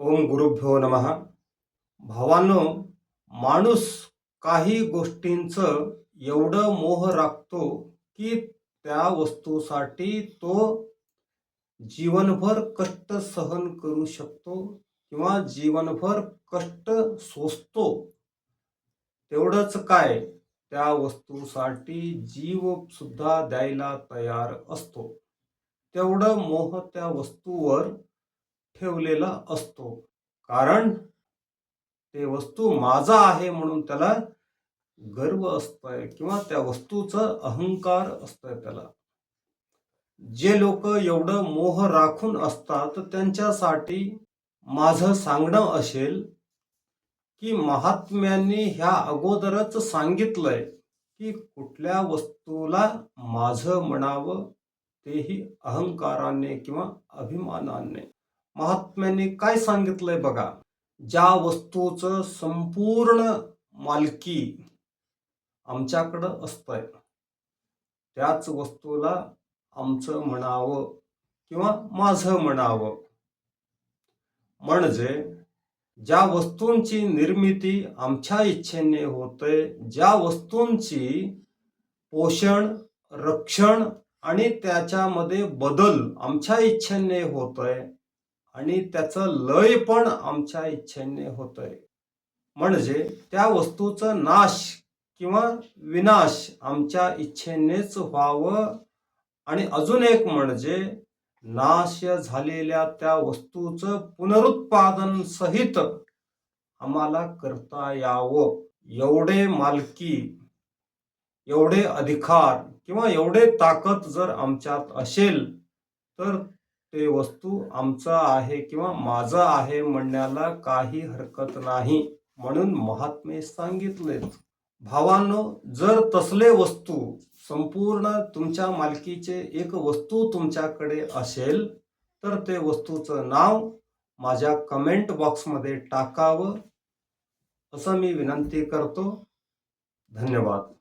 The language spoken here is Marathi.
ओम गुरुभ्यो नम. भावांनो माणूस काही गोष्टींचं एवढं मोह राखतो की त्या वस्तूसाठी तो जीवनभर कष्ट सहन करू शकतो किंवा जीवनभर कष्ट सोसतो. तेवढंच काय त्या वस्तूसाठी जीव सुद्धा द्यायला तयार असतो. तेवढं मोह त्या वस्तूवर ठेवलेला असतो. कारण ते वस्तू माझा आहे म्हणून त्याला गर्व असतंय किंवा त्या वस्तूचं अहंकार असतोय त्याला. जे लोक एवढं मोह राखून असतात त्यांच्यासाठी माझं सांगणं असेल की महात्म्यांनी ह्या अगोदरच सांगितलंय की कुठल्या वस्तूला माझं म्हणावं तेही अहंकाराने किंवा अभिमानाने. महात्म्यांनी काय सांगितलंय बघा? ज्या वस्तूचं संपूर्ण मालकी आमच्याकडं असतंय त्याच वस्तूला आमचं म्हणावं किंवा माझं म्हणावं. म्हणजे ज्या वस्तूंची निर्मिती आमच्या इच्छेने होते ज्या वस्तूंची पोषण रक्षण आणि त्याच्यामध्ये बदल आमच्या इच्छेने होतोय आणि त्याचं लय पण आमच्या इच्छेने होतंय. म्हणजे त्या वस्तूचं नाश किंवा विनाश आमच्या इच्छेनेच व्हावं. आणि अजून एक म्हणजे नाश झालेल्या त्या वस्तूचं पुनरुत्पादन सहित आम्हाला करता यावं. एवढे मालकी एवढे अधिकार किंवा एवढे ताकद जर आमच्यात असेल तर ते वस्तू आमचं आहे किंवा माझं आहे म्हणण्याला काही हरकत नाही म्हणून महात्मे सांगितलेत. भावांनो जर तसले वस्तू संपूर्ण तुमच्या मालकीचे एक वस्तू तुमच्याकडे असेल तर ते वस्तूचं नाव माझ्या कमेंट बॉक्समध्ये टाकावं. असं मी विनंती करतो. धन्यवाद.